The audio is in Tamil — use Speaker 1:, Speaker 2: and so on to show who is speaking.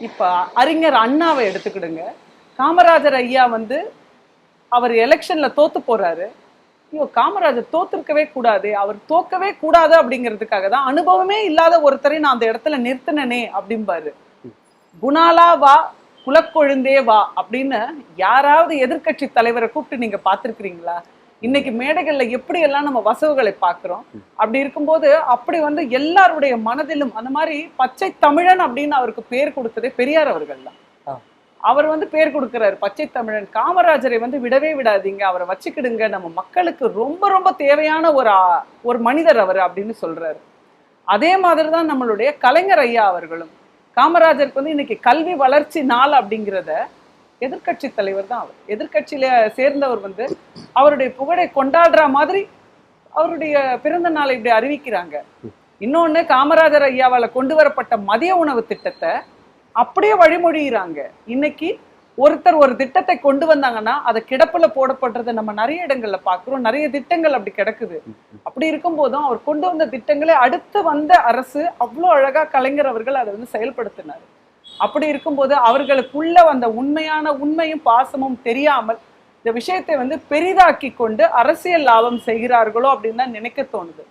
Speaker 1: இப்போ அறிஞர் அண்ணாவை எடுத்துக்கிடுங்க. காமராஜர் ஐயா வந்து அவர் எலெக்ஷன்ல தோத்து போறாரு. ஐயோ காமராஜர் தோத்துருக்கவே கூடாது. அவர் தோக்கவே கூடாது அப்படிங்கிறதுக்காக தான் அனுபவமே இல்லாத ஒருத்தரை நான் அந்த இடத்துல நிறுத்தினனே அப்படிம்பாரு. குணாலா வா குலக்கொழுந்தே வா அப்படின்னு யாராவது எதிர்க்கட்சி தலைவரை கூப்பிட்டு நீங்க பார்த்திருக்கிறீங்களா? இன்னைக்கு மேடைகள்ல எப்படி எல்லாம் நம்ம வசவுகளை பார்க்கிறோம்? அப்படி இருக்கும்போது அப்படி வந்து எல்லாருடைய மனதிலும் அந்த மாதிரி பச்சை தமிழன் அப்படின்னு அவருக்கு பேர் கொடுத்ததே பெரியார் அவர்கள் தான். அவர் வந்து பேர் கொடுக்கிறாரு பச்சை தமிழன். காமராஜரை வந்து விடவே விடாதீங்க அவரை வச்சுக்கிடுங்க. நம்ம மக்களுக்கு ரொம்ப ரொம்ப தேவையான ஒரு ஒரு மனிதர் அவர் அப்படின்னு சொல்றாரு. அதே மாதிரி தான் நம்மளுடைய கலைஞர் ஐயா அவர்களும். காமராஜருக்கு வந்து இன்னைக்கு கல்வி வளர்ச்சி நாள் அப்படிங்கிறத எதிர்கட்சி தலைவர் தான் அவர். எதிர்கட்சியில சேர்ந்தவர் வந்து அவருடைய புகழை கொண்டாடுற மாதிரி அவருடைய பிறந்த நாளை இப்படி அறிவிக்கிறாங்க. இன்னொன்னு காமராஜர் ஐயாவால கொண்டு வரப்பட்ட மதிய உணவு திட்டத்தை அப்படியே வழிமொழிகிறாங்க இன்னைக்கு ஒருத்தர் ஒரு திட்டத்தை கொண்டு வந்தாங்கன்னா அதை கிடப்புல போடப்படுறதை நம்ம நிறைய இடங்கள்ல பார்க்குறோம். நிறைய திட்டங்கள் அப்படி கிடக்குது. அப்படி இருக்கும் போதும் அவர் கொண்டு வந்த திட்டங்களை அடுத்து வந்த அரசு அவ்வளோ அழகா கலைஞர் அவர்கள் அதை வந்து செயல்படுத்தினார். அப்படி இருக்கும்போது அவர்களுக்குள்ள வந்த உண்மையான உண்மையும் பாசமும் தெரியாமல் இந்த விஷயத்தை வந்து பெரிதாக்கி கொண்டு அரசியல் லாபம் செய்கிறார்களோ அப்படின்னு தான் நினைக்க தோணுது.